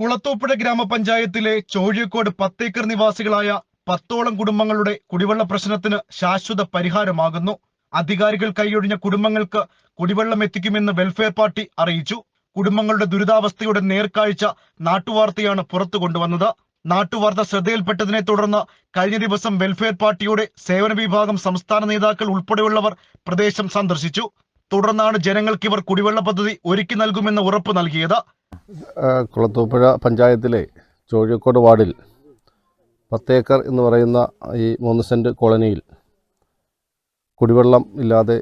കുളത്തൂപ്പുഴ ഗ്രാമപഞ്ചായത്തിലെ ചോഴിയക്കോട് പത്തേക്കർ നിവാസികളായ പത്തോളം കുടുംബങ്ങളുടെ കുടിവെള്ള പ്രശ്നത്തിന് ശാശ്വത പരിഹാരമാകുന്നു. അധികാരികൾ കൈയൊഴിഞ്ഞ കുടുംബങ്ങൾക്ക് കുടിവെള്ളം എത്തിക്കുമെന്ന് വെൽഫെയർ പാർട്ടി അറിയിച്ചു. കുടുംബങ്ങളുടെ ദുരിതാവസ്ഥയുടെ നേർക്കാഴ്ച നാട്ടുവാർത്തയാണ് പുറത്തു കൊണ്ടുവന്നത്. നാട്ടുവാർത്ത ശ്രദ്ധയിൽപ്പെട്ടതിനെ തുടർന്ന് കഴിഞ്ഞ ദിവസം വെൽഫെയർ പാർട്ടിയുടെ സേവന വിഭാഗം സംസ്ഥാന നേതാക്കൾ ഉൾപ്പെടെയുള്ളവർ പ്രദേശം സന്ദർശിച്ചു. തുടർന്നാണ് ജനങ്ങൾക്ക് ഇവർ കുടിവെള്ള പദ്ധതി ഒരുക്കി നൽകുമെന്ന് ഉറപ്പ് നൽകിയത്. കുളത്തൂപ്പുഴ പഞ്ചായത്തിലെ ചോഴിക്കോട് വാർഡിൽ പത്തേക്കർ എന്ന് പറയുന്ന ഈ മൂന്ന് സെന്റ് കോളനിയിൽ കുടിവെള്ളം ഇല്ലാതെ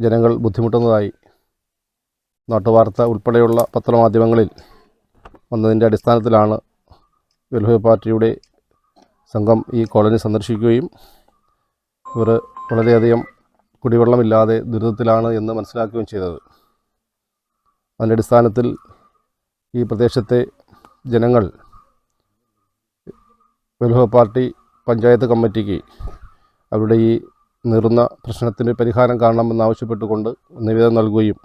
ജനങ്ങൾ ബുദ്ധിമുട്ടുന്നതായി നാട്ടുവാർത്ത ഉൾപ്പെടെയുള്ള പത്രമാധ്യമങ്ങളിൽ വന്നതിന്റെ അടിസ്ഥാനത്തിലാണ് വെൽഫെയർ പാർട്ടിയുടെ സംഘം ഈ കോളനി സന്ദർശിക്കുകയും ഇവർ വളരെയധികം കുടിവെള്ളമില്ലാതെ ദുരിതത്തിലാണ് എന്ന് മനസ്സിലാക്കുകയും ചെയ്തത്. അതിന്റെ അടിസ്ഥാനത്തിൽ ഈ പ്രദേശത്തെ ജനങ്ങൾ വെൽഫെയർ പാർട്ടി പഞ്ചായത്ത് കമ്മിറ്റിക്ക് അവരുടെ ഈ നീറുന്ന പ്രശ്നത്തിന് പരിഹാരം കാണണമെന്നാവശ്യപ്പെട്ടുകൊണ്ട് നിവേദനം നൽകുകയും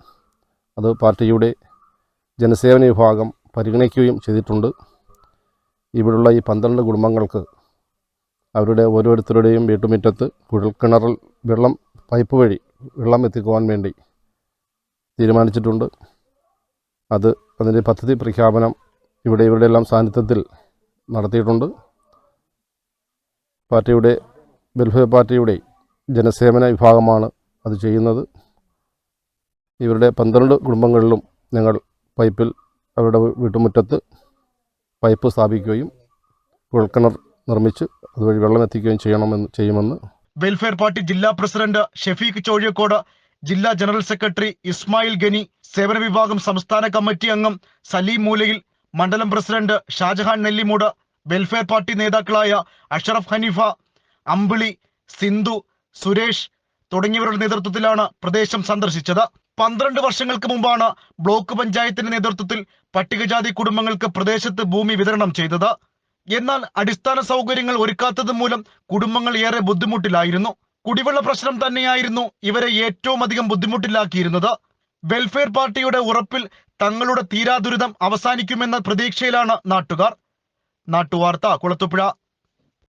അത് പാർട്ടിയുടെ ജനസേവന വിഭാഗം പരിഗണിക്കുകയും ചെയ്തിട്ടുണ്ട്. ഇവിടുള്ള ഈ പന്ത്രണ്ട് കുടുംബങ്ങൾക്ക് അവരുടെ ഓരോരുത്തരുടെയും വീട്ടുമുറ്റത്ത് കുഴൽക്കിണറിൽ വെള്ളം പൈപ്പ് വഴി വെള്ളം എത്തിക്കുവാൻ വേണ്ടി തീരുമാനിച്ചിട്ടുണ്ട്. അത് അതിന്റെ പദ്ധതി പ്രഖ്യാപനം ഇവിടെ ഇവരുടെ എല്ലാം സാന്നിധ്യത്തിൽ നടത്തിയിട്ടുണ്ട്. പാർട്ടിയുടെ വെൽഫെയർ പാർട്ടിയുടെ ജനസേവന വിഭാഗമാണ് അത് ചെയ്യുന്നത്. ഇവരുടെ പന്ത്രണ്ട് കുടുംബങ്ങളിലും ഞങ്ങൾ പൈപ്പിൽ അവരുടെ വീട്ടുമുറ്റത്ത് പൈപ്പ് സ്ഥാപിക്കുകയും കുഴൽക്കിണർ നിർമ്മിച്ച് അതുവഴി വെള്ളം എത്തിക്കുകയും ചെയ്യണമെന്ന് ചെയ്യുമെന്ന്. വെൽഫെയർ പാർട്ടി ജില്ലാ പ്രസിഡന്റ് ഷെഫീഖ് ചോഴിയക്കോട് ജില്ലാ ജനറൽ സെക്രട്ടറി ഇസ്മായിൽ ഗനി സേവന വിഭാഗം സംസ്ഥാന കമ്മിറ്റി അംഗം സലീം മൂലയിൽ മണ്ഡലം president Shajahan Nellimoodu welfare party നേതാക്കളായ അഷറഫ് ഹനീഫ അമ്പിളി സിന്ധു സുരേഷ് തുടങ്ങിയവരുടെ നേതൃത്വത്തിലാണ് പ്രദേശം സന്ദർശിച്ചത്. പന്ത്രണ്ട് വർഷങ്ങൾക്ക് മുമ്പാണ് ബ്ലോക്ക് പഞ്ചായത്തിന്റെ നേതൃത്വത്തിൽ പട്ടികജാതി കുടുംബങ്ങൾക്ക് പ്രദേശത്ത് ഭൂമി വിതരണം ചെയ്തത്. എന്നാൽ അടിസ്ഥാന സൗകര്യങ്ങൾ ഒരുക്കാത്തത് മൂലം കുടുംബങ്ങൾ ഏറെ ബുദ്ധിമുട്ടിലായിരുന്നു. കുടിവെള്ള പ്രശ്നം തന്നെയായിരുന്നു ഇവരെ ഏറ്റവും അധികം ബുദ്ധിമുട്ടിലാക്കിയിരുന്നത്. വെൽഫെയർ പാർട്ടിയുടെ ഉറപ്പിൽ തങ്ങളുടെ തീരാദുരിതം അവസാനിക്കുമെന്ന പ്രതീക്ഷയിലാണ് നാട്ടുകാർ. നാട്ടുവാർത്ത കുളത്തുപുഴ